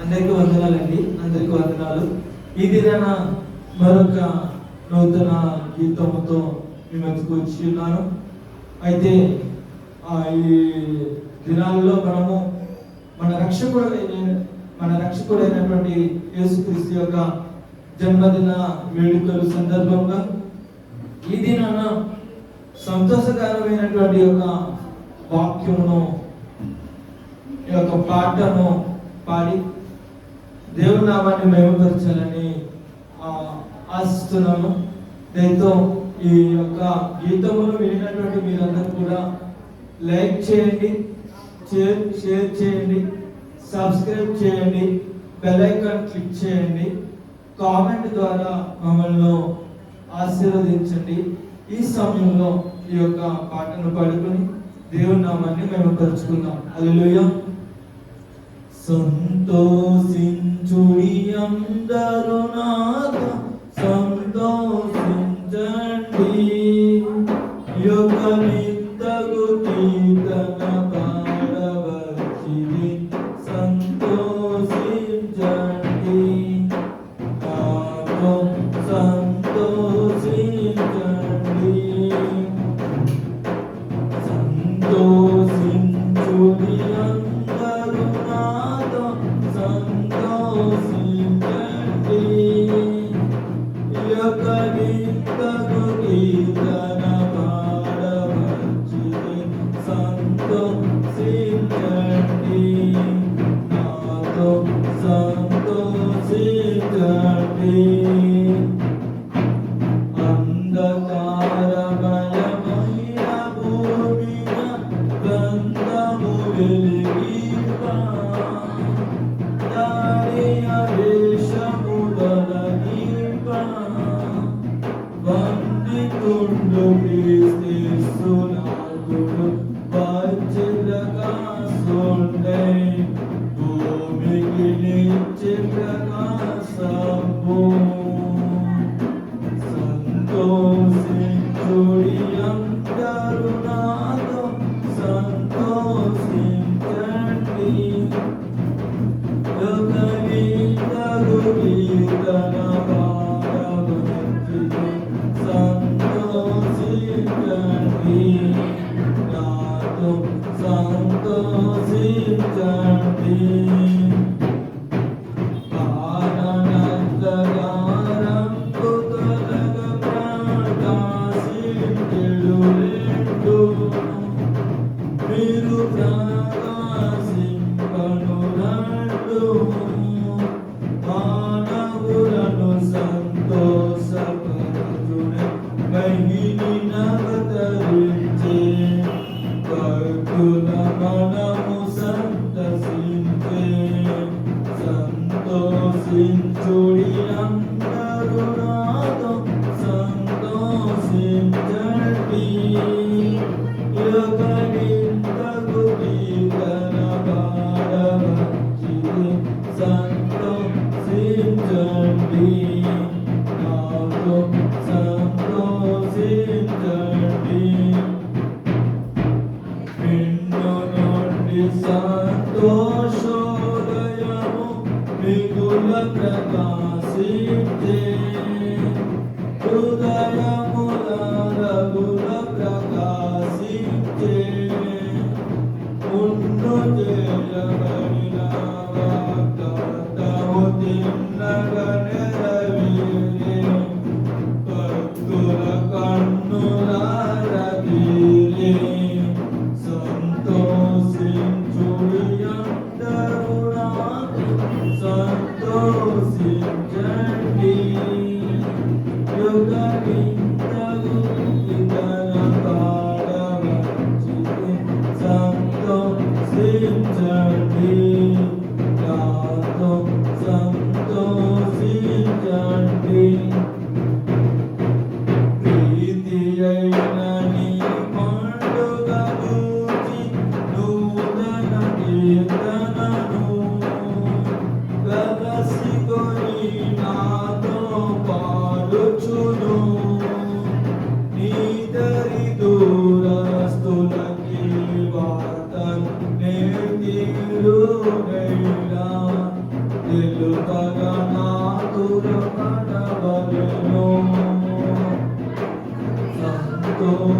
అందరికీ వందనాలండి. అందరికీ వందనాలు. ఈ దినాన మరొక నూతన గీతంతో మీ మధ్యకు వచ్చి ఉన్నాను. అయితే ఆ, ఈ దినాల్లో మనము మన రక్షకుడు మన రక్షకుడైనటువంటి యేసుక్రీస్తు యొక్క జన్మదిన వేడుకలు సందర్భంగా ఈ దినాన సంతోషకరమైనటువంటి యొక్క వాక్యమును ఈ యొక్క పాటను పాడి దేవుని నామాన్ని మేమపరచాలని ఆశిస్తున్నాను దీంతో ఈ యొక్క గీతమును వినినటువంటి మీరందరూ కూడా లైక్ చేయండి షేర్ షేర్ చేయండి సబ్స్క్రైబ్ చేయండి బెల్ ఐకాన్ క్లిక్ చేయండి కామెంట్ ద్వారా మమ్మల్ని ఆశీర్వదించండి. ఈ సమయంలో ఈ యొక్క పాటను పాడుకొని దేవుని నామాన్ని మేము పరుచుకుందాం అల్లెలూయా సంతోషించుడి అందరు నాతో సంతోషించ నాతో సంతోషించండి Bugün gelip ben asam bu సంతోషించుడి అందరు నాతో సంతోషించండి యుగనింతకు కీర్తన పాడవచ్చిది సంతోషించండి प्रकाशिते సంతోషించండి Buddha Mata Bajo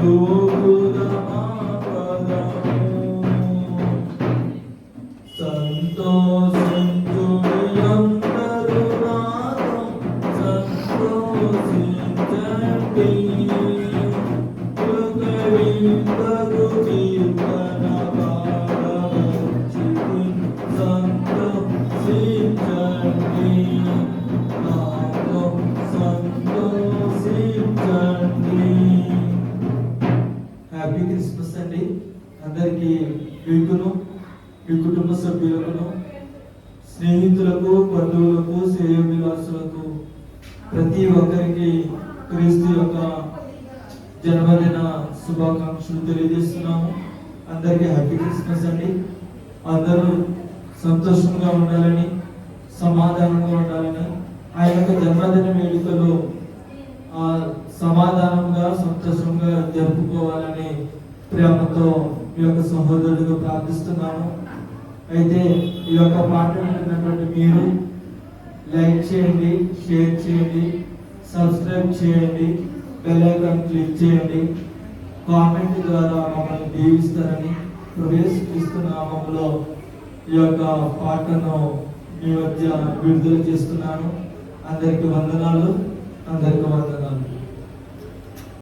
tudo. Happy Christmas అండి. అందరికీ మీకును మీ కుటుంబ సభ్యులకు స్నేహితులకు బంధువులకు శ్రేయోభిలాసులకు ప్రతి ఒక్కరికి క్రీస్తు యొక్క జన్మదిన శుభాకాంక్షలు తెలియజేస్తున్నాము. అందరికీ హ్యాపీ క్రిస్మస్ అండి. అందరూ సంతోషంగా ఉండాలని సమాధానంగా ఉండాలని ఆ యొక్క జన్మదిన వేడుకలు ఆ సమాధానంగా సంతోషంగా జరుపుకోవాలని ప్రేమతో మీ యొక్క సహోదరుడిగా ప్రార్థిస్తున్నాను. అయితే ఈ యొక్క పాట వింటున్నటువంటి మీరు లైక్ చేయండి షేర్ చేయండి సబ్స్క్రైబ్ చేయండి బెల్ ఐకాన్ క్లిక్ చేయండి. కామెంట్ ద్వారా మమ్మల్ని దీవిస్తారని ప్రవేశిస్తున్నామంలో ఈ యొక్క పాటను మీ మధ్య విడుదల చేస్తున్నాను. అందరికి వందనాలు అందరికి వందనాలు.